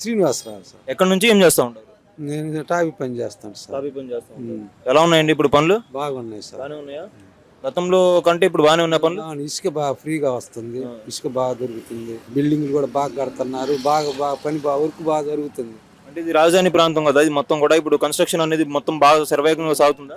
Srinivasarao sir. ఎక్కడి నుంచి ఏం చేస్తూ ఉంటారు? నేను టాపీ పని చేస్తాను సార్. టాపీ పని చేస్తూ ఉమ్. ఎలా ఉన్నాయండి ఇప్పుడు పనులు? బాగున్నాయి సార్. బాగానే ఉన్నాయా? గతంలో కంటే ఇప్పుడు బాగానే ఉన్నాయి పనులు? అవును, ఇసుక బాగా ఫ్రీగా వస్తుంది. ఇసుక బాగా దొరుకుతుంది. బిల్డింగ్లు కూడా బాగా కడుతున్నారు. బాగా బాగా పని బాగా వర్క్ బాగా జరుగుతుంది. అంటే ఇది రాజధాని ప్రాంతం కదా ఇది మొత్తం కూడా ఇప్పుడు కన్స్ట్రక్షన్ అనేది మొత్తం బాగా శరవేగంగా సాగుతుందా?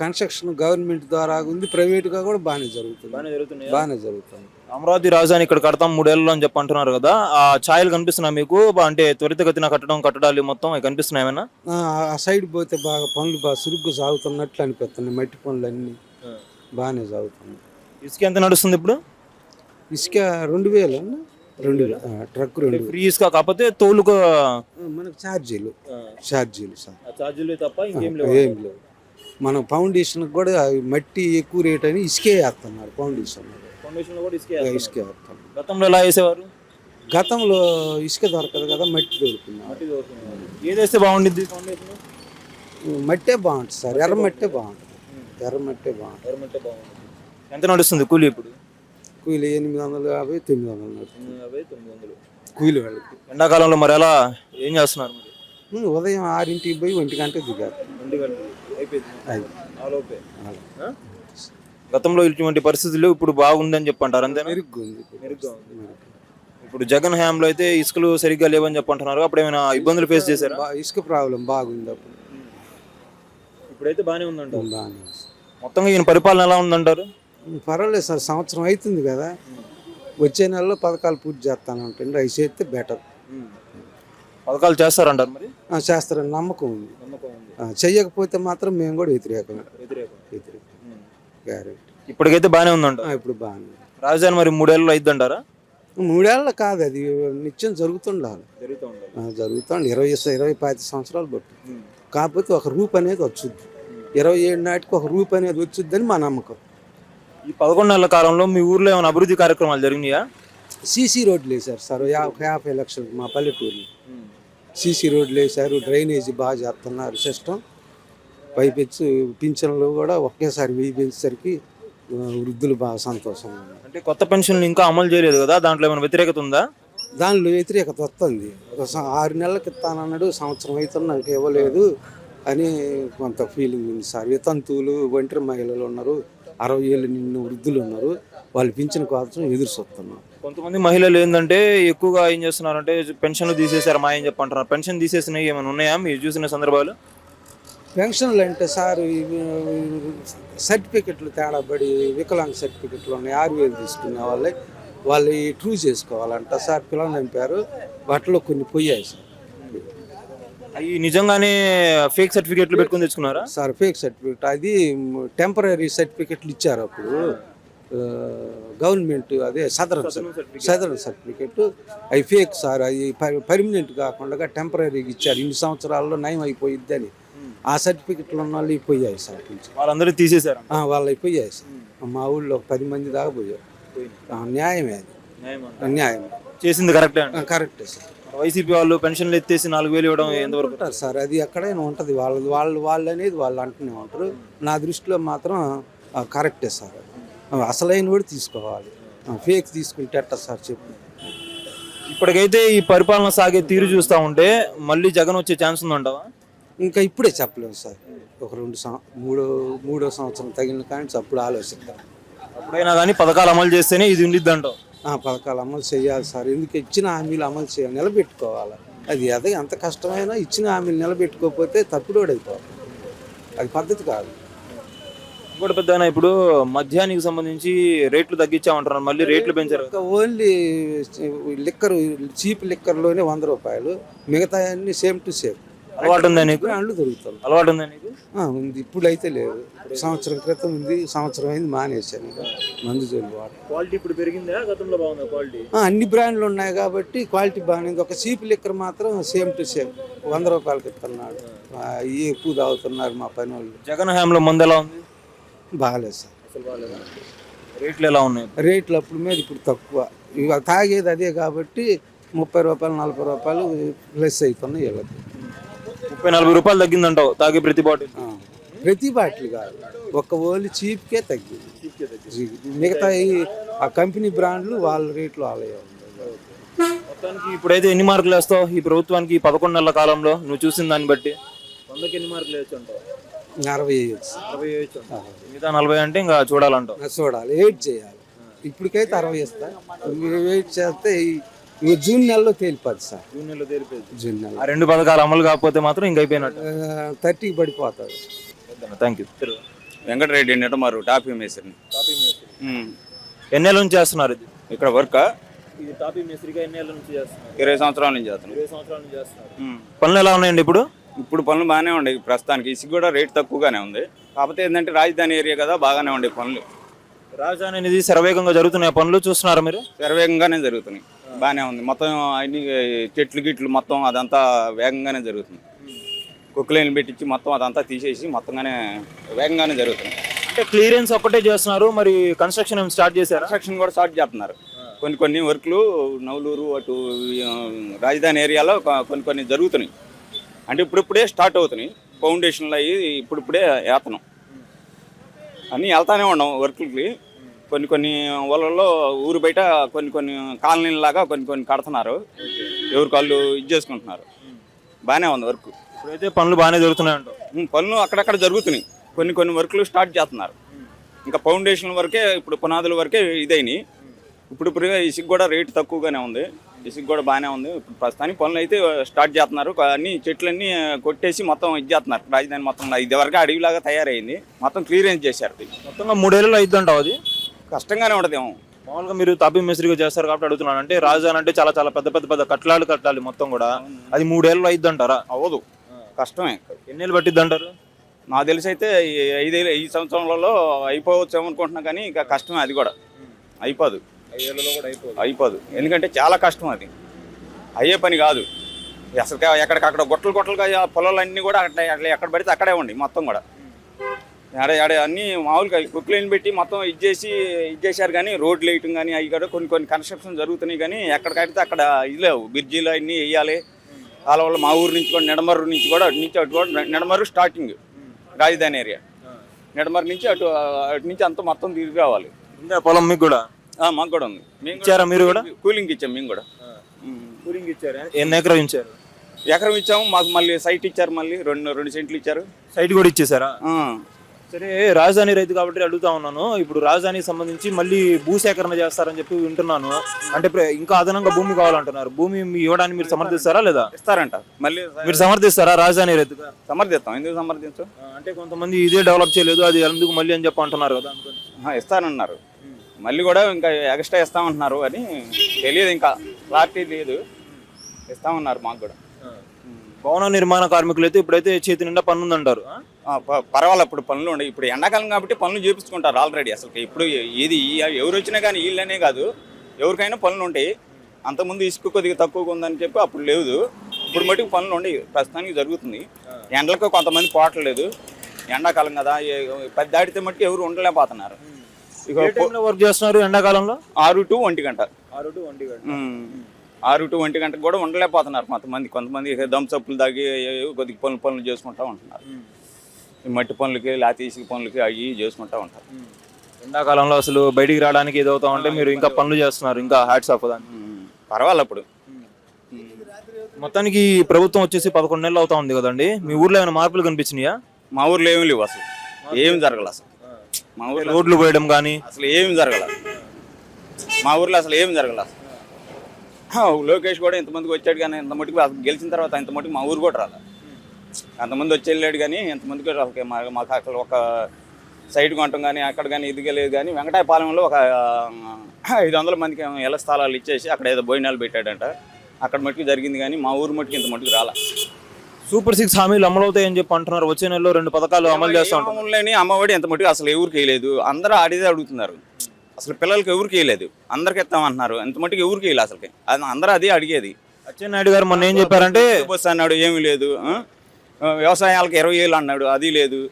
కన్స్ట్రక్షన్ గవర్నమెంట్ ద్వారా ఉంది ప్రైవేట్గా కూడా బాగానే జరుగుతుంది. బాగానే జరుగుతున్నాయి? బాగానే జరుగుతుంది. అమరావతి రాజధాని ఇక్కడ కడతాం మూడేళ్ళు అని చెప్పి అంటున్నారు కదా ఆ ఛాయలు కనిపిస్తున్నాయి మీకు? అంటే త్వరితగతిన కట్టడం కట్టడాలు మొత్తం కనిపిస్తున్నాయి ఏమైనా? ఆ, ఆ సైడ్ పోతే బాగా పనులు బాగా సురుగ్గా సాగుతున్నట్లు అనిపిస్తున్నాయి మట్టి పనులు అన్నీ బాగానే సాగుతున్నాయి. ఇసుక ఎంత నడుస్తుంది ఇప్పుడు? ఇసుక రెండు వేలు అన్న? రెండు ట్రక్ రెండు. ఫ్రీ ఇసుక కాకపోతే తోలుకు మనకు ఛార్జీలు ఛార్జీలు సార్ ఛార్జీలు తప్ప ఇంకేం ఏం లేవు. మనం ఫౌండేషన్ కూడా మట్టి ఎక్కువ రేట్ అని ఇసుకే వేస్తున్నారు ఫౌండేషన్ ఫౌండేషన్ కూడా ఇసుకే ఇసుకే వేస్తున్నారు. గతంలో ఎలా వేసేవారు? గతంలో ఇసుక దొరకదు కదా మట్టి దొరుకుతుంది. ఏది వేస్తే బాగుండిద్ది మట్టే బాగుంటుంది సార్ ఎర్ర మట్టే బాగుంటుంది. ఎర్ర మట్టే బాగుంటుంది. ఎంత నడుస్తుంది కూలి ఇప్పుడు? కూలి ఎనిమిది వందల యాభై తొమ్మిది వందలు నడుస్తుంది. యాభై తొమ్మిది వందలు. కూలి వాళ్ళకి. ఎండాకాలంలో మరి ఎలా ఏం చేస్తున్నారు మరి? ఉమ్, ఉదయం ఆరింటికి పోయి ఒంటి గంట దిగారు. అయిపోయింది. అది ఆ? గతంలో ఇటువంటి పరిస్థితులు ఇప్పుడు బాగుందని చెప్పంటారు అంతేనా? మెరుగ్గా ఉంది. మెరుగ్గా ఇప్పుడు జగన్ హయాంలో అయితే ఇసుకలు సరిగ్గా లేవని చెప్పంటున్నారు అప్పుడు ఏమైనా ఇబ్బందులు ఫేస్ చేశారా? బా- ఇసుక ప్రాబ్లం బాగుంది అప్పుడు. ఇప్పుడైతే బాగానే ఉందంట బాగానే ఉంది. మొత్తంగా ఈయన పరిపాలన ఎలా ఉందంటారు? పర్వాలేదు సార్ సంవత్సరం అవుతుంది కదా. వచ్చే నెలలో పథకాలు పూర్తి చేస్తాను ఉంటుంది అవి చేస్తే బెటర్. పథకాలు చేస్తారంటారు మరి? చేస్తారని నమ్మకం ఉంది. ఆ, చెయ్యకపోతే మాత్రం మేము కూడా వ్యతిరేకం. వ్యతిరేకం. గ్యారెంటీ ఇప్పటికైతే బాగానే ఉందంట? ఇప్పుడు బాగానే ఉంది. రాజధాని మరి మూడేళ్ళు అయిద్దంటారా? మూడేళ్ళ కాదు అది. నిత్యం జరుగుతుండాలి. జరుగుతూ ఉండాలి ఆ, జరుగుతుంది ఇరవై ఇరవై పాతి సంవత్సరాలు పట్టు కాకపోతే ఒక రూప్ అనేది వచ్చుద్ది. ఇరవై ఏడు నాటికి ఒక రూప్ అనేది వచ్చుద్దని మా నమ్మకం. ఈ పదకొండు నెలల కాలంలో మీ ఊర్లో ఏమైనా అభివృద్ధి కార్యక్రమాలు జరిగినాయా? సీసీ రోడ్లు వేశారు సార్. యాభై యాభై లక్షలు మా పల్లెటూరులో. సీసీ రోడ్లు వేశారు డ్రైనేజీ బాగా చేస్తున్నారు సిస్టమ్ పైపెచ్చు పింఛన్లు కూడా ఒకేసారి వెయ్యి పెంచేసరికి వృద్ధులు బాగా సంతోషంగా ఉన్నారు. అంటే కొత్త పెన్షన్లు ఇంకా అమలు చేయలేదు కదా? దాంట్లో ఏమైనా వ్యతిరేకత ఉందా? దానిలో వ్యతిరేకత వస్తుంది. ఒక ఆరు నెలలకు ఇస్తానన్నాడు సంవత్సరం అవుతున్నా నాకు ఇవ్వలేదు అని కొంత ఫీలింగ్ ఉంది సార్. వితంతువులు ఒంటరి మహిళలు ఉన్నారు. అరవై ఏళ్ళు నిన్ను వృద్ధులు ఉన్నారు. వాళ్ళు పింఛన్ కోసం ఎదురు చూస్తున్నారు. కొంతమంది మహిళలు ఏంటంటే ఎక్కువగా ఏం చేస్తున్నారంటే పెన్షన్లు తీసేశారు మా ఏం చెప్పంటారు పెన్షన్ తీసేసినవి ఏమైనా ఉన్నాయా? మీరు చూసిన సందర్భాలు? పెన్షన్లు అంటే సార్ సర్టిఫికెట్లు తేడా పడి వికలాంగ సర్టిఫికెట్లు ఉన్నాయి. ఆరు వేలు తీసుకునే వాళ్ళే. వాళ్ళు ఈ ట్రూ చేసుకోవాలంట సార్. పిల్లలు నింపారు వాటిలో కొన్ని పోయాయి సార్. అవి నిజంగానే ఫేక్ సర్టిఫికేట్లు పెట్టుకుని తెచ్చుకున్నారా? సార్ ఫేక్ సర్టిఫికెట్ అది టెంపరీ సర్టిఫికెట్లు ఇచ్చారు అప్పుడు. గవర్నమెంట్ అదే సదరన్ సదరన్ సర్టిఫికెట్ అవి ఫేక్ సార్ అవి పర్మనెంట్ కాకుండా టెంపరీగా ఇచ్చారు. ఇన్ని సంవత్సరాల్లో నయం అయిపోయిద్ది అని. ఆ సర్టిఫికెట్లు ఉన్న వాళ్ళు పోయాయి సార్ వాళ్ళందరూ తీసేశారు? వాళ్ళు అయిపోయాయి సార్. మా ఊళ్ళో ఒక పది మంది దాకా పోయారు. న్యాయమే అది. ఆ, న్యాయమే. చేసింది కరెక్టే కరెక్టే సార్. వైసీపీ వాళ్ళు పెన్షన్లు ఎత్తేసి నాలుగు వేలు ఇవ్వడం ఎంతవరకు ఉంటారు సార్ అది ఎక్కడైనా ఉంటుంది. వాళ్ళది వాళ్ళు వాళ్ళు అనేది వాళ్ళు అంటూనే ఉంటారు. నా దృష్టిలో మాత్రం ఆ, కరెక్టే సార్. అసలైన కూడా తీసుకోవాలి. ఆ, ఫేక్ తీసుకుంటే ఎట్టా సార్ చెప్పు. ఇప్పటికైతే ఈ పరిపాలన సాగే తీరు చూస్తా ఉంటే మళ్ళీ జగన్ వచ్చే ఛాన్స్ ఉందంటావా? ఇంకా ఇప్పుడే చెప్పలేము సార్. ఒక రెండు సం- మూడో మూడో సంవత్సరం తగిన కానీ అప్పుడు ఆలోచిద్దాం. అప్పుడైనా కానీ పథకాలు అమలు చేస్తేనే ఇది ఉండిద్ది అంటావు పథకాలు అమలు చేయాలి సార్. ఎందుకు ఇచ్చిన హామీలు అమలు చేయాలి? నిలబెట్టుకోవాలి. అది అదే ఎంత కష్టమైనా ఇచ్చిన హామీలు నిలబెట్టుకోకపోతే తప్పుడోడు అయిపోవాలి. అది పద్ధతి కాదు. ఇంకోటి పెద్ద ఇప్పుడు మద్యానికి సంబంధించి రేట్లు తగ్గించామంటున్నారు. మళ్ళీ రేట్లు పెంచారు. ఇంకా ఓన్లీ లిక్కర్ చీప్ లిక్కర్లోనే వంద రూపాయలు. మిగతా అన్ని సేమ్ టు సేమ్. అలవాటు ఉందా నీకు? బ్రాండ్లు దొరుకుతాయి అలవాటు ఉందా నీకు? ఉంది. ఇప్పుడు అయితే లేదు సంవత్సరం క్రితం ఉంది సంవత్సరం అయింది మానేశాను ఇక. మందు జోలి వాడు. క్వాలిటీ ఇప్పుడు పెరిగిందా? గతంలో బాగుందా క్వాలిటీ? అన్ని బ్రాండ్లు ఉన్నాయి కాబట్టి క్వాలిటీ బాగానే ఉంది. ఒక చీప్ లిక్కర్ మాత్రం సేమ్ టు సేమ్. వంద రూపాయలకి ఇస్తున్నాడు ఆ, ఇవి ఎక్కువ తాగుతున్నారు మా పని వాళ్ళు జగన్ హయాంలో మందు ఎలా ఉంది? బాగాలేదు సార్. అసలు బాగాలేదా? రేట్లు ఎలా ఉన్నాయి? రేట్లు అప్పుడు మీద ఇప్పుడు తక్కువ. ఇక తాగేది అదే కాబట్టి ముప్పై రూపాయలు నలభై రూపాయలు ప్లస్ అవుతున్నాయి వీళ్ళకి. ముప్పై నలభై రూపాయలు తగ్గిందంటావు తాగే ప్రతి బాటిల్. ప్రతి బాటిల్ కాదు. ఒక్క ఓన్లీ చీప్కే తగ్గింది. మిగతా ఈ- ఆ కంపెనీ బ్రాండ్లు వాళ్ళ రేట్లు వాళ్ళే మొత్తానికి ఇప్పుడైతే ఎన్ని మార్కులు వేస్తావు? ఈ ప్రభుత్వానికి ఈ పదకొండు నెలల కాలంలో నువ్వు చూసిన దాన్ని బట్టి. వందకి ఎన్ని మార్కులు వేయచ్చు అంటావు అరవై అరవై వేయచ్చు. మిగతా నలభై అంటే ఇంకా చూడాలంటావు. చూడాలి వెయిట్ చేయాలి. ఇప్పటికైతే అరవై ఇస్తా వెయిట్ చేస్తే ఈ- ఈ జూన్ నెలలో తేలిపోద్ది సార్. జూన్ నెలలో తేలిపోయింది జూన్ నెల ఆ రెండు పథకాలు అమలు కాకపోతే మాత్రం ఇంక అయిపోయినట్టు. థర్టీకి పడిపోతుంది థ్యాంక్ యూ వెంకటరెడ్డి నిడమారు టాపీ మేస్త్రిని. ఉమ్. ఎన్నేళ్ళ నుంచి చేస్తున్నారు ఇది? ఇక్కడ వర్క్? ఇది టాపీ మేస్త్రిగా ఎన్నేళ్ళ నుంచి చేస్తున్నారు? ఇరవై సంవత్సరాల నుంచి చేస్తున్నాం ఇరవై సంవత్సరాల నుంచి చేస్తున్నారు. పనులు ఎలా ఉన్నాయండి ఇప్పుడు? ఇప్పుడు పనులు బాగానే ఉన్నాయి ప్రస్తుతానికి. ఇసుక కూడా రేట్ తక్కువగానే ఉంది. కాకపోతే ఏంటంటే రాజధాని ఏరియా కదా బాగానే ఉండే పనులు. రాజధాని అనేది శరవేగంగా జరుగుతున్నాయి పనులు చూస్తున్నారా మీరు? శరవేగంగానే జరుగుతున్నాయి. బాగానే ఉంది. మొత్తం అన్ని చెట్లు గిట్లు మొత్తం అదంతా వేగంగానే జరుగుతుంది. కుక్కలేని పెట్టించి మొత్తం అదంతా తీసేసి మొత్తంగానే వేగంగానే జరుగుతుంది. అంటే క్లియరెన్స్ ఒక్కటే చేస్తున్నారు మరి కన్స్ట్రక్షన్ స్టార్ట్ చేశారా? కన్స్ట్రక్షన్ కూడా స్టార్ట్ చేస్తున్నారు. కొన్ని కొన్ని వర్క్లు నవలూరు అటు రాజధాని ఏరియాలో కొన్ని కొన్ని జరుగుతున్నాయి. అంటే ఇప్పుడిప్పుడే స్టార్ట్ అవుతున్నాయి. ఫౌండేషన్లు అయ్యి ఇప్పుడిప్పుడే వేతనం అన్నీ వెళ్తానే ఉన్నాం వర్క్లకి. కొన్ని కొన్ని ఊళ్ళల్లో ఊరు బయట కొన్ని కొన్ని కాలనీలాగా కొన్ని కొన్ని కడుతున్నారు. ఎవరి కాళ్ళు ఇది చేసుకుంటున్నారు. బాగానే ఉంది వర్క్ ఇప్పుడైతే పనులు బాగానే జరుగుతున్నాయి పనులు అక్కడక్కడ జరుగుతున్నాయి. కొన్ని కొన్ని వర్క్లు స్టార్ట్ చేస్తున్నారు. ఇంకా ఫౌండేషన్ వరకే ఇప్పుడు పునాదుల వరకే ఇదైనాయి. ఇప్పుడు ఇప్పుడు ఇసుక కూడా రేటు తక్కువగానే ఉంది. ఇసుక కూడా బాగానే ఉంది. ఇప్పుడు ప్రస్తుతానికి పనులు అయితే స్టార్ట్ చేస్తున్నారు. అన్ని చెట్లన్నీ కొట్టేసి మొత్తం ఇది చేస్తున్నారు. రాజధాని మొత్తం ఇది వరకు అడవిలాగా తయారైంది. మొత్తం క్లియరెన్స్ చేశారు. మొత్తంగా మూడేళ్ళలో అయిద్ది అంటావు అది? కష్టంగానే ఉండదేమో మామూలుగా మీరు తాపీ మేస్త్రిగా చేస్తారు కాబట్టి అడుగుతున్నాను. అంటే రాజధాని అంటే చాలా చాలా పెద్ద పెద్ద పెద్ద కట్టలాలు కట్టాలి మొత్తం కూడా. అది మూడేళ్ళలో అయిద్ది అంటారా అవ్వదు కష్టమే. ఎన్నేళ్ళు పట్టిద్ది అంటారు నాకు తెలిసి అయితే ఈ ఐదేళ్ళు ఈ సంవత్సరంలో అయిపోవచ్చు అనుకుంటున్నా కానీ ఇంకా కష్టమే అది కూడా. అయిపోదు. అయిపోదు. అయిపోదు. ఎందుకంటే చాలా కష్టం అది. అయ్యే పని కాదు. అసలు ఎక్కడికక్కడ గొట్టలు గొట్టలుగా పొలాలన్నీ కూడా అట్లా అట్లా ఎక్కడ పడితే అక్కడే ఉండి మొత్తం కూడా. ఆడ ఆడ అన్నీ మామూలుగా కుక్లైన్ పెట్టి మొత్తం ఇది చేసి ఇది చేశారు కానీ రోడ్లు వేయటం కానీ అవి కూడా కొన్ని కొన్ని కన్స్ట్రక్షన్ జరుగుతున్నాయి కానీ ఎక్కడికడితే అక్కడ ఇది లేవు. బ్రిడ్జీలు అన్నీ వేయాలి. కాలువలు మా ఊరు నుంచి కూడా నిడమర్రు నుంచి కూడా అటు నుంచి అటు కూడా నిడమర్రు స్టార్టింగ్ రాజధాని ఏరియా నిడమర్రు నుంచి అటు అటు నుంచి అంతా మొత్తం తిరిగి రావాలి. పొలం మీకు కూడా? మాకు కూడా ఉంది. ఇచ్చారా మీరు కూడా? కూలింగ్ ఇచ్చాం మేము కూడా. కూలింగ్ ఇచ్చారా? ఎన్ని ఎకరం ఇచ్చారు ఎకరం ఇచ్చాము. మాకు మళ్ళీ సైట్ ఇచ్చారు మళ్ళీ. రెండు రెండు సెంట్లు ఇచ్చారు. సైట్ కూడా ఇచ్చేసారా? సరే రాజధాని రైతు కాబట్టి అడుగుతా ఉన్నాను. ఇప్పుడు రాజధానికి సంబంధించి మళ్ళీ భూసేకరణ చేస్తారని చెప్పి వింటున్నాను. అంటే ఇంకా అదనంగా భూమి కావాలంటున్నారు. భూమి ఇవ్వడానికి మీరు సమర్థిస్తారా లేదా? ఇస్తారంట. మళ్ళీ మీరు సమర్థిస్తారా రాజధాని రైతుగా? సమర్థిస్తాం. ఎందుకు సమర్థించు? అంటే కొంతమంది ఇదే డెవలప్ చేయలేదు అది ఎందుకు మళ్ళీ అని చెప్పి అంటున్నారు కదా ఇస్తానన్నారు. మళ్ళీ కూడా ఇంకా ఎక్స్ట్రా ఇస్తామంటున్నారు అని తెలియదు ఇంకా. క్లారిటీ లేదు. ఇస్తామన్నారు మాకు కూడా. భవన నిర్మాణ కార్మికులు అయితే ఇప్పుడైతే చేతి నిండా పన్ను ఉందంటారు ఆ? ఆ, ప- పర్వాలేదు ఇప్పుడు పనులు ఉన్నాయి ఇప్పుడు ఎండాకాలం కాబట్టి పనులు చేపించుకుంటారు ఆల్రెడీ అసలు ఇప్పుడు ఏది ఎవరు వచ్చినా కానీ వీళ్ళనే కాదు. ఎవరికైనా పనులు ఉంటాయి. అంతకుముందు ఇసుక కొద్దిగా తక్కువగా ఉందని చెప్పి అప్పుడు లేదు. ఇప్పుడు మటుకు పనులు ఉండవు ప్రస్తుతానికి జరుగుతుంది. ఎండలకు కొంతమంది పోవట్లేదు ఎండాకాలం కదా ఏ- పది దాటితే మట్టుకు ఎవరు ఉండలేకపోతున్నారు. వర్క్ చేస్తున్నారు ఎండాకాలంలో? ఆరు టు ఒంటి గంట. ఆరు టు ఒంటి గంట. ఆరు టు ఒంటి గంటకు కూడా ఉండలేకపోతున్నారు కొంతమంది. కొంతమంది దమ్సప్పులు దాగి ఏవో కొద్దిగా పనులు పనులు చేసుకుంటా ఉంటున్నారు. మట్టి పనులకి లేకపోతే ఇసుక పనులకి అవి చేసుకుంటా ఉంటారు. ఎండాకాలంలో అసలు బయటికి రావడానికి ఇది అవుతా ఉంటే మీరు ఇంకా పనులు చేస్తున్నారు ఇంకా హ్యాట్స్ ఆఫ్ దాన్ని. పర్వాలేదు అప్పుడు. మొత్తానికి ప్రభుత్వం వచ్చేసి పదకొండు నెలలు అవుతా ఉంది కదండి. మీ ఊర్లో ఏమైనా మార్పులు కనిపించినాయా? మా ఊర్లో ఏమి లేవు అసలు. ఏం జరగల అసలు. మా ఊర్లో రోడ్లు పోయడం కానీ అసలు ఏం జరగల. మా ఊర్లో అసలు ఏం జరగల అసలు. లోకేష్ కూడా ఇంతమందికి వచ్చాడు కానీ ఇంత మటుకు అసలు గెలిచిన తర్వాత ఇంత మటుకు మా ఊరు కూడా రాలే. అంతమంది వచ్చి వెళ్ళాడు కానీ అసలు మా- మాకు అక్కడ ఒక సైడ్ కొనటం కానీ అక్కడ కానీ ఇది లేదు కానీ వెంకటాయపాలెంలో ఒక ఐదు వందల మందికి ఇళ్ళ స్థలాలు ఇచ్చేసి అక్కడ ఏదో భోజనాలు పెట్టాడంట. అక్కడ మటుకు జరిగింది కానీ మా ఊరు మటుకు ఇంత మటుకు రాలే. సూపర్ సిక్స్ హామీలు అమలు అవుతాయని చెప్పి అంటున్నారు. వచ్చే నెలలో రెండు పథకాలు అమలు చేస్తా లేని అమ్మఒడి ఎంత మటుకు అసలు ఎవరికి వేయలేదు. అందరూ ఆడిదే అడుగుతున్నారు. అసలు పిల్లలకి ఎవరికి వేయలేదు. అందరికి ఇస్తామంటున్నారు ఎంత మటుకు ఎవరికి వేయలేదు అసలుకి. అది అందరూ అదే అడిగేది. అచ్చెన్నాయుడు గారు మొన్న ఏం చెప్పారంటే అన్నాడు ఏమీ లేదు? వ్యవసాయాలకు ఇరవై ఏళ్ళు అన్నాడు అది లేదు.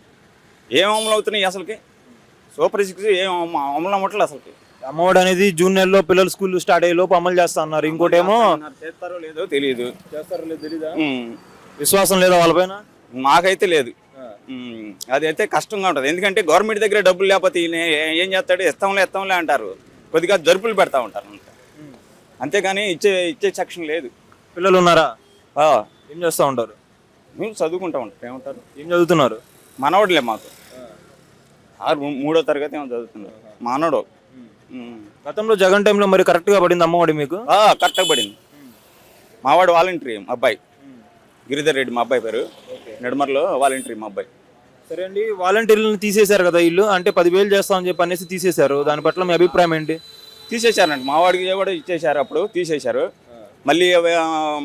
ఏం అమలు అవుతున్నాయి అసలుకి? సూపర్ సిక్స్ ఏం అమ- అమలు అమ్మట్లేదు అసలుకి. అమ్మఒడి అనేది జూన్ నెలలో పిల్లలు స్కూల్ స్టార్ట్ అయ్యే లోపు అమలు చేస్తా అన్నారు. ఇంకోటేమో చేస్తారో లేదో తెలియదు ఉమ్. విశ్వాసం లేదా వాళ్ళపైన మాకైతే లేదు. అదైతే కష్టంగా ఉంటుంది. ఎందుకంటే గవర్నమెంట్ దగ్గర డబ్బులు లేకపోతే ఏ- చేస్తాడు? ఇస్తాంలే ఇస్తాంలే అంటారు. కొద్దిగా జరుపులు పెడతా ఉంటారు అంతే. అంతేగాని ఇచ్చే ఇచ్చే సెక్షన్ లేదు. పిల్లలు ఉన్నారా? ఆ, ఏం చేస్తూ ఉంటారు? మేము చదువుకుంటా ఉంటాం ఏమంటారు? ఏం చదువుతున్నారు? మనవడులే మాకు. ఆరు మూడో తరగతి ఏమో చదువుతున్నారు. మనవడు. ఉమ్. గతంలో జగన్ టైంలో మరి కరెక్ట్గా పడింది అమ్మఒడి మీకు? కరెక్ట్గా పడింది. మావాడు వాలంటరీ మా అబ్బాయి. గిరిధర్ రెడ్డి మా అబ్బాయి పేరు. నెడమర్లో వాలంటరీ మా అబ్బాయి. సరే అండి వాలంటీర్లను తీసేశారు కదా ఇల్లు? అంటే పదివేలు చేస్తామని చెప్పి అనేసి తీసేశారు. దాని పట్ల మీ అభిప్రాయం ఏంటి? తీసేశారండి మావాడికి కూడా ఇచ్చేశారు అప్పుడు. తీసేశారు. మళ్ళీ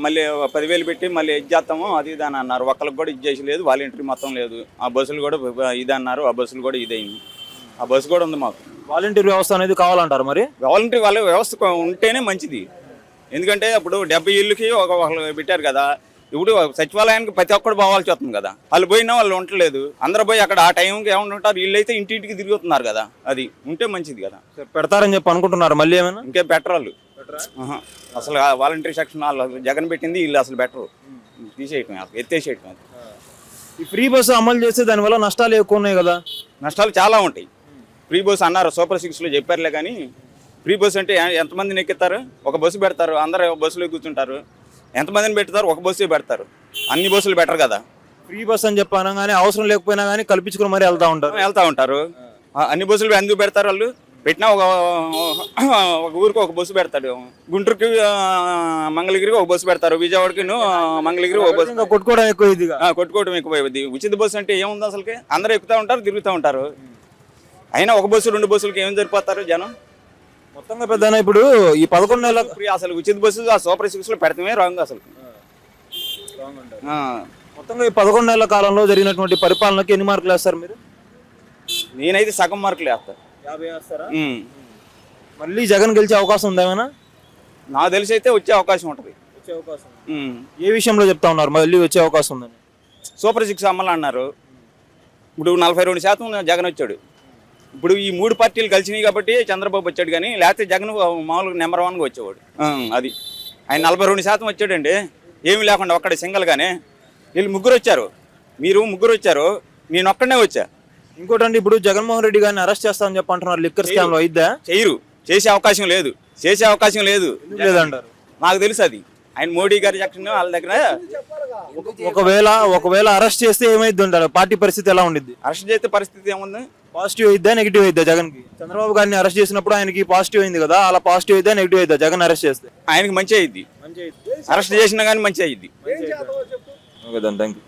మళ్ళీ పదివేలు పెట్టి మళ్ళీ ఇది చేస్తాము అది ఇది అని అన్నారు. ఒక్కరికి కూడా ఇది చేసి లేదు వాలంటరీ మొత్తం లేదు. ఆ బస్సులు కూడా ఇది అన్నారు ఆ బస్సులు కూడా ఇదైంది ఆ బస్సు కూడా ఉంది మాకు. వాలంటీర్ వ్యవస్థ అనేది కావాలంటారు మరి? వాలంటరీ వాళ్ళ వ్యవస్థ ఉంటేనే మంచిది. ఎందుకంటే అప్పుడు డెబ్బై ఇళ్ళకి ఒక ఒకళ్ళు పెట్టారు కదా ఇప్పుడు సచివాలయానికి ప్రతి ఒక్కడు పోవాల్సి వస్తుంది కదా. వాళ్ళు పోయినా వాళ్ళు ఉండలేదు అందరూ పోయి అక్కడ ఆ టైంకి ఏమన్నా ఉంటారు వీళ్ళు అయితే ఇంటింటికి తిరుగుతున్నారు కదా అది ఉంటే మంచిది కదా. పెడతారని చెప్పి అనుకుంటున్నారు మళ్ళీ ఏమైనా? ఇంకే ఆహా. అసలు వాలంటరీ సెక్షన్ వాళ్ళు జగన్ పెట్టింది వీళ్ళు అసలు బెటర్ తీసేయటం అసలు ఎత్తేసేయటం అది. ఈ ఫ్రీ బస్సు అమలు చేస్తే దానివల్ల నష్టాలు ఎక్కువ ఉన్నాయి కదా? నష్టాలు చాలా ఉంటాయి. ఫ్రీ బస్ అన్నారు సూపర్ సిక్స్లో చెప్పారులే కానీ ఫ్రీ బస్ అంటే ఎ- ఎంతమందిని ఎక్కిస్తారు? ఒక బస్సు పెడతారు అందరూ బస్సులో కూర్చుంటారు. ఎంతమందిని పెడతారు? ఒక బస్సు పెడతారు. అన్ని బస్సులు బెటర్ కదా? ఫ్రీ బస్ అని చెప్పి అనగానే అవసరం లేకపోయినా కానీ కల్పించుకుని మరీ వెళ్తా ఉంటారు. వెళ్తా ఉంటారు. అన్ని బస్సులు ఎందుకు పెడతారు వాళ్ళు? పెట్టినా ఒక ఒక ఊరికి ఒక బస్సు పెడతాడు. గుంటూరుకి మంగళగిరికి ఒక బస్సు పెడతారు. విజయవాడకి మంగళగిరి ఒక బస్సు. కొట్టుకోవడం ఎక్కువ ఇదిగా. ఆ, కొట్టుకోవడం ఎక్కువైపోద్ది ఉచిత బస్సు అంటే ఏముంది అసలుకి? అందరూ ఎక్కుతూ ఉంటారు తిరుగుతూ ఉంటారు. అయినా ఒక బస్సు రెండు బస్సులకి ఏం సరిపోతారు జనం? మొత్తంగా పెద్ద ఇప్పుడు ఈ పదకొండు నెలల ఫ్రీ అసలు ఉచిత బస్సు ఆ సూపర్ సిక్స్లో పెడతామే రాంగ్ అసలు. మొత్తంగా ఈ పదకొండు నెలల కాలంలో జరిగినటువంటి పరిపాలనకి ఎన్ని మార్కులు వేస్తారు మీరు? నేనైతే సగం మార్కులు వేస్తా. యాభై వేస్తారా ఉమ్. మళ్ళీ జగన్ గెలిచే అవకాశం ఉందా ఏమైనా? నాకు తెలిసి అయితే వచ్చే అవకాశం ఉంటుంది. వచ్చే అవకాశం. ఏ విషయంలో చెప్తా ఉన్నారు? మళ్ళీ వచ్చే అవకాశం ఉందని. సూపర్ సిక్స్ అమలు అన్నారు. ఇప్పుడు నలభై రెండు శాతం జగన్ వచ్చాడు. ఇప్పుడు ఈ మూడు పార్టీలు కలిసినాయి కాబట్టి చంద్రబాబు వచ్చాడు కానీ లేకపోతే జగన్ మామూలుగా నెంబర్ వన్గా వచ్చేవాడు. అది. ఆయన నలభై రెండు శాతం వచ్చాడండి. ఏమీ లేకుండా ఒక్కడ సింగల్గానే. వీళ్ళు ముగ్గురు వచ్చారు. మీరు ముగ్గురు వచ్చారు. నేను ఒక్కడనే వచ్చా. ఇంకోటండి ఇప్పుడు జగన్మోహన్ రెడ్డి గారిని అరెస్ట్ చేస్తామని చెప్పి అంటున్నారు లిక్కర్ స్కామ్లో అయిద్దా చేయరు. చేసే అవకాశం లేదు. చేసే అవకాశం లేదు. లేదంటారు? నాకు తెలుసు అది. ఆయన మోడీ గారి సెక్షన్ వాళ్ళ దగ్గర ఒకవేళ ఒకవేళ అరెస్ట్ చేస్తే ఏమైద్ది అంటారు? పార్టీ పరిస్థితి ఎలా ఉండిద్ది? అరెస్ట్ చేస్తే పరిస్థితి ఏముంది? పాజిటివ్ అయిద్దా నెగిటివ్ అయిద్దా జగన్కి చంద్రబాబు గారిని అరెస్ట్ చేసినప్పుడు ఆయనకి పాజిటివ్ అయింది కదా అలా పాజిటివ్ అయిద్దా నెగిటివ్ అయిద్దా జగన్ అరెస్ట్ చేస్తే? ఆయనకి మంచి అయ్యిద్ది అరెస్ట్ చేసినా కానీ మంచి ఓకే థ్యాంక్ యూ